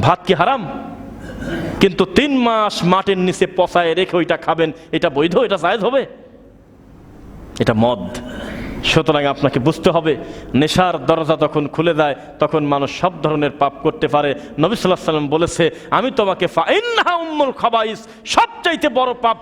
ভাত কি হারাম? কিন্তু তিন মাস মাটির নিচে পচায় রেখে ওইটা খাবেন, এটা বৈধ, এটা জায়েজ হবে? এটা মদ। সুতরাং আপনাকে বুঝতে হবে, নেশার দরজা তখন খুলে দেয়, তখন মানুষ সব ধরনের পাপ করতে পারে। নবী সাল্লাহ সাল্লাম বলেছে, আমি তোমাকে উম্মুল খাবাইস সবচাইতে বড় পাপ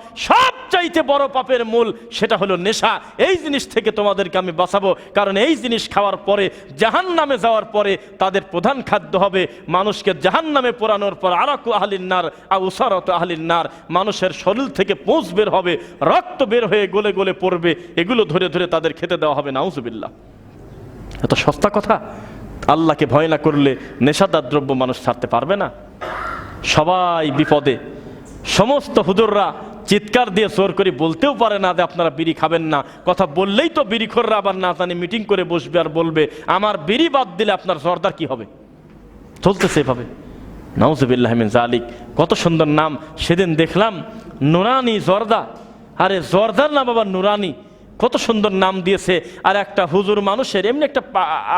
সবচাইতে বড় পাপের মূল সেটা হলো নেশা। এই জিনিস থেকে তোমাদেরকে আমি বাঁচাবো। কারণ এই জিনিস খাওয়ার পরে জাহান নামে যাওয়ার পরে তাদের প্রধান খাদ্য হবে মানুষকে জাহান নামে পোড়ানোর পর, আরাকু আহলিন্নার আর উসারত আহলিন্নার মানুষের শরীর থেকে পোঁচ বের হবে, রক্ত বের হয়ে গলে গলে পড়বে। এগুলো ধরে ধরে তাদের খেতে দেওয়া হবে, নাউজুবিল্লাহ। এত সস্তা কথা? আল্লাহকে ভয় না করলে নেশাদার দ্রব্য মানুষ ছাড়তে পারবে না? সবাই বিপদে। সমস্ত হুজুররা চিৎকার দিয়ে জোর করে বলতেও পারে না যে আপনারা বিড়ি খাবেন না। কথা বললেই তো বিড়িখোররা আবার না জানি মিটিং করে বসবে আর বলবে, আমার বিড়ি বাদ দিলে আপনার জর্দার কি হবে? চলতেছে এভাবে। নাউজুবিল্লাহমিন জালিক কত সুন্দর নাম। সেদিন দেখলাম নুরানি জর্দা। আরে জর্দার নাম আবার নুরানি। কত সুন্দর নাম দিয়েছে। আর একটা হুজুর মানুষের এমনি একটা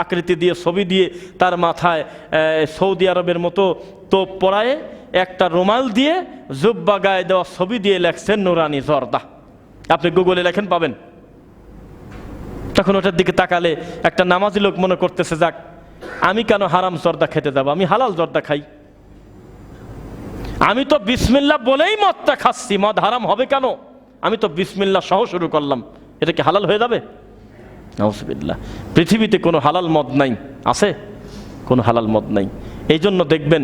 আকৃতি দিয়ে ছবি দিয়ে তার মাথায় সৌদি আরবের মতো তোপ পরায়ে একটা রুমাল দিয়ে জুব্বা গায়ে দেওয়া ছবি দিয়ে লেখছেন নুরানি জর্দা। আপনি গুগলে লেখেন, পাবেন। তখন ওটার দিকে তাকালে একটা নামাজি লোক মনে করতেছে, যাক, আমি কেন হারাম জর্দা খেতে যাব? আমি হালাল জর্দা খাই। আমি তো বিসমিল্লা বলেই মদটা খাচ্ছি, মদ হারাম হবে কেন? আমি তো বিসমিল্লা সহ শুরু করলাম। এটা কি হালাল হয়ে যাবে? নাউজুবিল্লাহ। পৃথিবীতে কোনো হালাল মদ নাই। আছে? কোনো হালাল মদ নাই। এই জন্য দেখবেন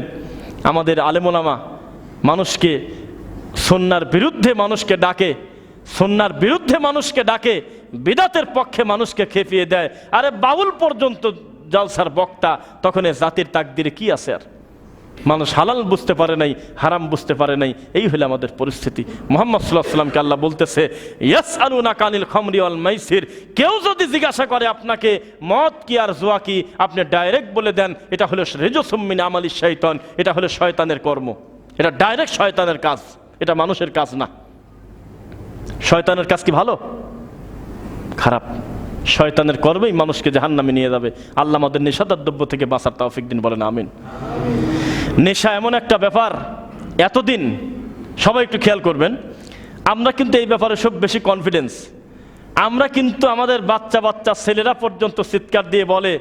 আমাদের আলেমোলামা মানুষকে সন্ন্যার বিরুদ্ধে মানুষকে ডাকে সন্ন্যার বিরুদ্ধে মানুষকে ডাকে, বিদাতের পক্ষে মানুষকে খেপিয়ে দেয়। আরে বাউল পর্যন্ত জলসার বক্তা, তখন জাতির তাকদিরে কি আছে আর? মানুষ হালাল বুঝতে পারে নাই, হারাম বুঝতে পারে নাই, এই হলো আমাদের পরিস্থিতি। মোহাম্মদ সাল্লাহ আল্লাহ বলতেছে ইয়াস আলু না কানিল খমরি আল মাইসির। কেউ যদি জিজ্ঞাসা করে আপনাকে, মদ কি আর জোয়া কি? আপনি ডাইরেক্ট বলে দেন, এটা হলো রেজসম্মিন আমালি শৈতন এটা হলো শয়তানের কর্ম। এটা ডাইরেক্ট শয়তানের কাজ, এটা মানুষের কাজ না। শয়তানের কাজ কি ভালো? খারাপ। শয়তানের কর্মেই মানুষকে জাহান্নামে নিয়ে যাবে। আল্লাহ আমাদের নেশাদার দ্রব্য থেকে বাঁচার তাওফিক দিন, বলেন আমিন। নেশা এমন একটা ব্যাপার, এতদিন সবাই একটু খেয়াল করবেন, আমরা কিন্তু এই ব্যাপারে সব বেশি কনফিডেন্স আমরা কিন্তু আমাদের বাচ্চা বাচ্চা ছেলেরা পর্যন্ত চিৎকার দিয়ে বলে,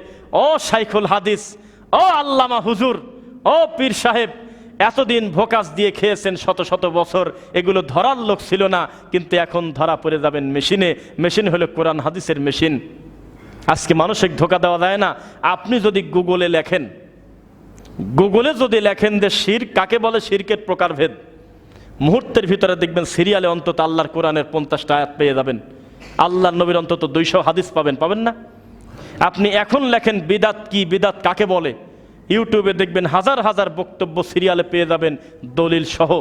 ও শাইখুল হাদিস, ও আল্লামা হুজুর, ও পীর সাহেব, এতদিন ভোকাস দিয়ে খেয়েছেন শত শত বছর, এগুলো ধরার লোক ছিল না, কিন্তু এখন ধরা পড়ে যাবেন মেশিনে, মেশিন হলো কোরআন হাদিসের মেশিন। আজকে মানসিক ধোকা দেওয়া যায় না। আপনি যদি গুগলে লেখেন গুগলে যদি লেখেন যে শির, কাকে বলে শিরকের প্রকারভেদ? মুহূর্তের ভিতরে দেখবেন সিরিয়ালে অন্তত আল্লাহর কোরআনের পঞ্চাশটা আয়াত পেয়ে যাবেন। আল্লাহর নবীর অন্তত দুইশো হাদিস পাবেন পাবেন না? আপনি এখন লেখেন, বিদাত কি, বিদাত কাকে বলে? ইউটিউবে দেখবেন হাজার হাজার বক্তব্য সিরিয়ালে পেয়ে যাবেন দলিল সহ।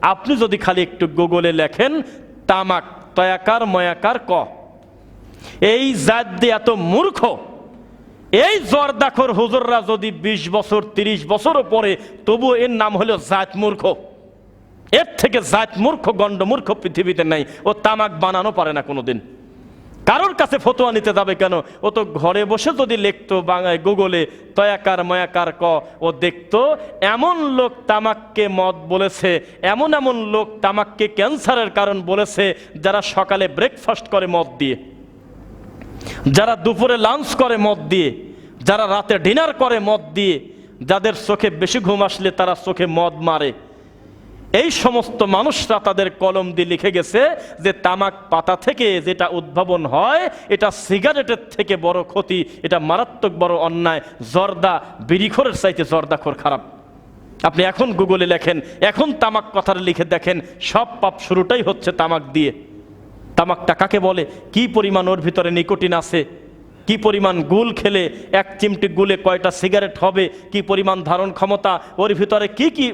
আপনি যদি খালি একটু গুগলে লেখেন, তামাক, তয়াকার, ময়াকার, ক। এই জাত দিয়ে এত মূর্খ এই জর্দাখর হুজুররা যদি ২০ বছর ৩০ বছরও পরে তবু এর নাম হলো জাত মূর্খ। এর থেকে জাত মূর্খ, গণ্ড মূর্খ পৃথিবীতে নাই। ও তামাক বানানো পারে না কোনোদিন। কারোর কাছে ফতোয়া নিতে যাবে কেন? ও তো ঘরে বসে যদি লিখতো বাংলায় গুগলে, তয়াকার ময়াকার ক, ও দেখতো এমন লোক তামাককে মদ বলেছে, এমন এমন লোক তামাককে ক্যান্সারের কারণ বলেছে, যারা সকালে ব্রেকফাস্ট করে মদ দিয়ে। যারা দুপুরে লাঞ্চ করে মদ দিয়ে, যারা রাতে ডিনার করে মদ দিয়ে, যাদের চোখে বেশি ঘুম আসলে তারা চোখে মদ মারে। এই সমস্ত মানুষরা তাদের কলম দিয়ে লিখে গেছে যে তামাক পাতা থেকে যেটা উদ্ভাবন হয়, এটা সিগারেটের থেকে বড় ক্ষতি, এটা মারাত্মক বড় অন্যায়, জর্দা বিড়িখোরের চাইতে জর্দাখোর খারাপ। আপনি এখন গুগলে লেখেন, এখন তামাক কথাটা লিখে দেখেন, সব পাপ শুরুটাই হচ্ছে তামাক দিয়ে। তামাকটা কাকে বলে? কি পরিমাণ ওর ভিতরে নিকোটিন আছে? কি পরিমাণ গুল খেলে এক চিমটি গুলে কয়টা সিগারেট হবে? কি পরিমাণ ধারণ ক্ষমতা? ওর ভিতরে কি কি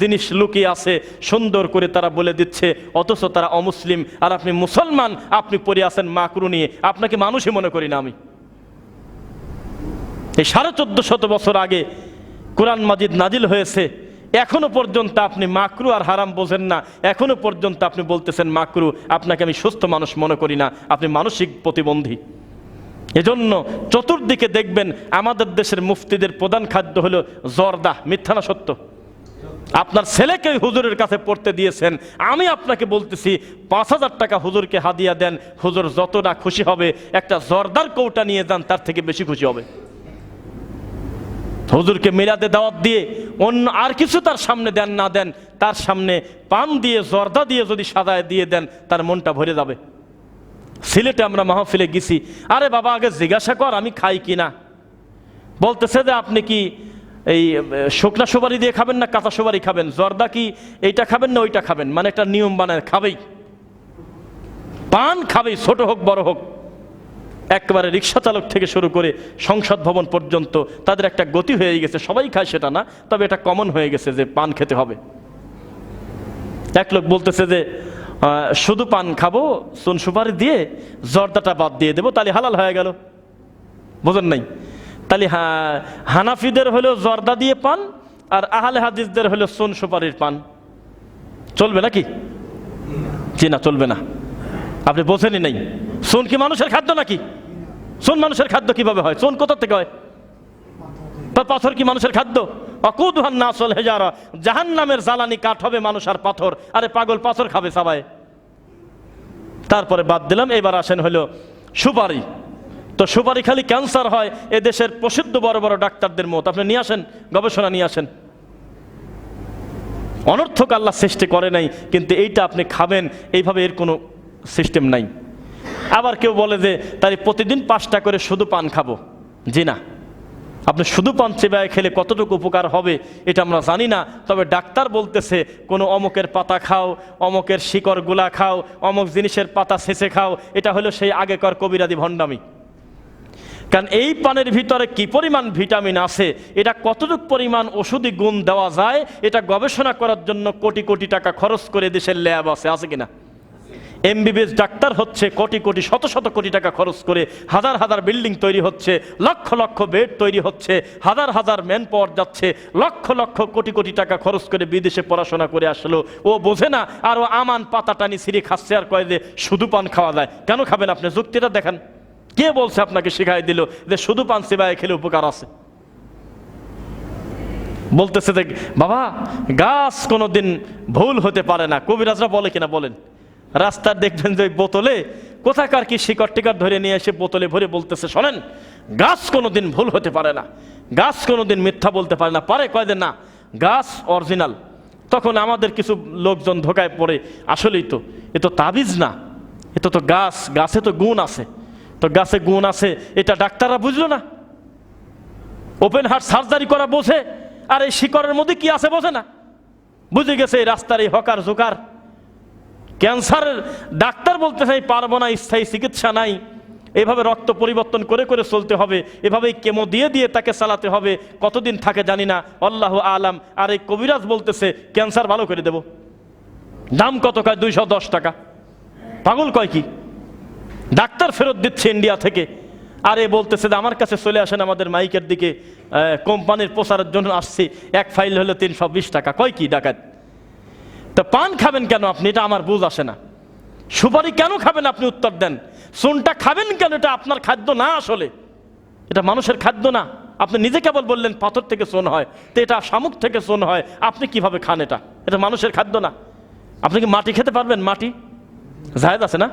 জিনিস লুকিয়ে আছে? সুন্দর করে তারা বলে দিচ্ছে, অথচ তারা অমুসলিম। আর আপনি মুসলমান, আপনি পড়ে আছেন মাকরু নিয়ে। আপনাকে মানুষই মনে করি না আমি। এই সাড়ে চোদ্দ শত বছর আগে কোরআন মাজিদ নাজিল হয়েছে। এখনও পর্যন্ত আপনি মাকরু আর হারাম বোঝেন না। এখনও পর্যন্ত আপনি বলতেছেন, মাকরু, আপনাকে আমি সুস্থ মানুষ মনে করি না। আপনি মানসিক প্রতিবন্ধী। এজন্য চতুর্দিকে দেখবেন আমাদের দেশের মুফতিদের প্রধান খাদ্য হলো জর্দা, মিথ্যা না সত্য। আপনার ছেলেকে হুজুরের কাছে পড়তে দিয়েছেন। আমি আপনাকে বলতেছি, পাঁচ হাজার টাকা হুজুরকে হাদিয়া দেন। হুজুর যতটা খুশি হবে, একটা জর্দার কৌটা নিয়ে যান, তার থেকে বেশি খুশি হবে। হুজুরকে মিলাদে দাওয়াত দিয়ে অন্য আর কিছু তার সামনে দেন, না দেন, তার সামনে পান দিয়ে, জর্দা দিয়ে যদি সাদায় দিয়ে দেন, তার মনটা ভরে যাবে। সিলেটে আমরা মাহফিলে গেছি, আরে বাবা, আগে জিজ্ঞাসা কর, আমি খাই কি না? বলতেছে যে, আপনি কি এই শুকনা সুপারি দিয়ে খাবেন না কাঁচা সুপারি খাবেন? জর্দা কি এইটা খাবেন না ওইটা খাবেন? মানে একটা নিয়ম বানায় খাবেই। পান খাবেই, ছোট হোক, বড় হোক। একবারে রিক্সা চালক থেকে শুরু করে সংসদ ভবন পর্যন্ত তাদের একটা গতি হয়ে গেছে। সবাই খায় সেটা না, তবে এটা কমন হয়ে গেছে যে পান খেতে হবে। এক লোক বলতেছে যে শুধু পান খাব, সুন সুপারি দিয়ে জর্দাটা বাদ দিয়ে দেবো, তাহলে হালাল হয়ে গেল। বোঝেন নাই? তাহলে হানাফিদের হলো জর্দা দিয়ে পান, আর আহলে হাদিসদের হলো সুন সুপারির পান। চলবে নাকি? জি না, চলবে না। আপনি বোঝেনই নাই। সোন কি মানুষের খাদ্য নাকি? সোন মানুষের খাদ্য কীভাবে হয়? সোন কোথা থেকে হয়? পাথর কি মানুষের খাদ্য? অকুদহান না আসল হেজারা জাহান নামের জ্বালানি কাঠ হবে মানুষ আর পাথর। আরে পাগল, পাথর খাবে সবাই। তারপরে বাদ দিলাম, এবার আসেন হলো সুপারি। তো সুপারি খালি ক্যান্সার হয় এ দেশের প্রসিদ্ধ বড় বড় ডাক্তারদের মত। আপনি নিয়ে আসেন, গবেষণা নিয়ে আসেন। অনর্থক আল্লাহ সৃষ্টি করে নাই, কিন্তু এইটা আপনি খাবেন, এইভাবে এর কোনো সিস্টেম নাই। আবার কেউ বলে যে তাই প্রতিদিন পাঁচটা করে শুধু পান খাব। জি না। আপনি শুধু পান চেবায় খেলে কতটুকু উপকার হবে, এটা আমরা জানি না। তবে ডাক্তার বলতেছে, কোনো অমকের পাতা খাও, অমকের শিকড়গুলা খাও, অমক জিনিসের পাতা ছেঁচে খাও, এটা হলো সেই আগেকার কবিরাদি ভণ্ডামি। কারণ এই পানের ভিতরে কি পরিমাণ ভিটামিন আছে, এটা কতটুক পরিমাণ ওষুধি গুণ দেওয়া যায়, এটা গবেষণা করার জন্য কোটি কোটি টাকা খরচ করে দেশের ল্যাব আছে আছে কিনা? এমবিবিএস ডাক্তার হচ্ছে কোটি কোটি, শত শত কোটি টাকা খরচ করে হাজার হাজার বিল্ডিং তৈরি হচ্ছে, লক্ষ লক্ষ বেড তৈরি হচ্ছে, হাজার হাজার ম্যান পাওয়ার যাচ্ছে, লক্ষ লক্ষ কোটি কোটি টাকা খরচ করে বিদেশে পড়াশোনা করে আসলো। ও বোঝে না, আর ও আমান পাতা টানি সিঁড়ি খাচ্ছে আর কয় যে শুধু পান খাওয়া যায়। কেন খাবেন আপনি? যুক্তিটা দেখান। কে বলছে আপনাকে শিখাই দিল যে শুধু পান সেবায় খেলে উপকার আছে? বলতেছে যে, বাবা, গাছ কোনোদিন ভুল হতে পারে না। কবিরাজরা বলে কিনা বলেন? রাস্তার দেখবেন যে বোতলে কোথাকার কি শিকড় টিকট ধরে নিয়ে এসে বোতলে ভরে বলতেছে, শোনেন, গাছ কোনোদিন ভুল হতে পারে না। গাছ কোনোদিন মিথ্যা বলতে পারে না। পারে কয়দিন না? গাছ অরিজিনাল। তখন আমাদের কিছু লোকজন ধোকায় পড়ে, আসলেই তো, এ তো তাবিজ না। এ তো তো গাছ, গাছে তো গুণ আছে। তো গাছে গুণ আছে, এটা ডাক্তাররা বুঝলো না। ওপেন হার্ট সার্জারি করা বোঝে, আর এই শিকড়ের মধ্যে কি আছে বোঝে না। বুঝে গেছে এই রাস্তার এই হকার জোকার। ক্যান্সারের ডাক্তার বলতে চাই, পারব না, স্থায়ী চিকিৎসা নাই। এভাবে রক্ত পরিবর্তন করে করে চলতে হবে এভাবে কেমো দিয়ে দিয়ে তাকে চালাতে হবে, কতদিন থাকে জানি না। আল্লাহ আলাম। আর এই কবিরাজ বলতেছে, ক্যান্সার ভালো করে দেব। দাম কত কয়? দুইশো দশ টাকা। পাগল কয় কি? ডাক্তার ফেরত দিচ্ছে ইন্ডিয়া থেকে। আর এ বলতেছে যে, আমার কাছে চলে আসেন আমাদের মাইকের দিকে কোম্পানির প্রচারের জন্য আসছি। এক ফাইল হলো তিনশো টাকা। কয় কি ডাকাত? তা পান খাবেন কেন আপনি? এটা আমার বুঝ আসে না। সুপারি কেন খাবেন আপনি উত্তর দেন? সোনটা খাবেন কেন? এটা আপনার খাদ্য না আসলে। এটা মানুষের খাদ্য না। আপনি নিজে কেবল বললেন, পাথর থেকে সোন হয়। তো এটা শামুক থেকে সোন হয়। আপনি কীভাবে খান এটা? এটা মানুষের খাদ্য না। আপনি কি মাটি খেতে পারবেন? মাটি? জাহেদ আছে না?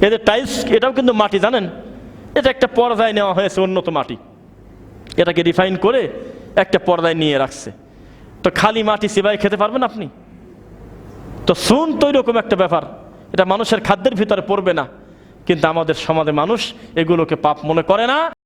এদের টাইলস এটাও কিন্তু মাটি, জানেন? এটা একটা পর্দায় নেওয়া হয়েছে উন্নত মাটি। এটাকে রিফাইন করে একটা পর্দায় নিয়ে রাখছে। তো খালি মাটি সিবাই খেতে পারবেন আপনি? তো সুন তো এরকম একটা ব্যাপার। এটা মানুষের খাদ্যের ভিতরে পড়বে না। কিন্তু আমাদের সমাজে মানুষ এগুলোকে পাপ মনে করে না।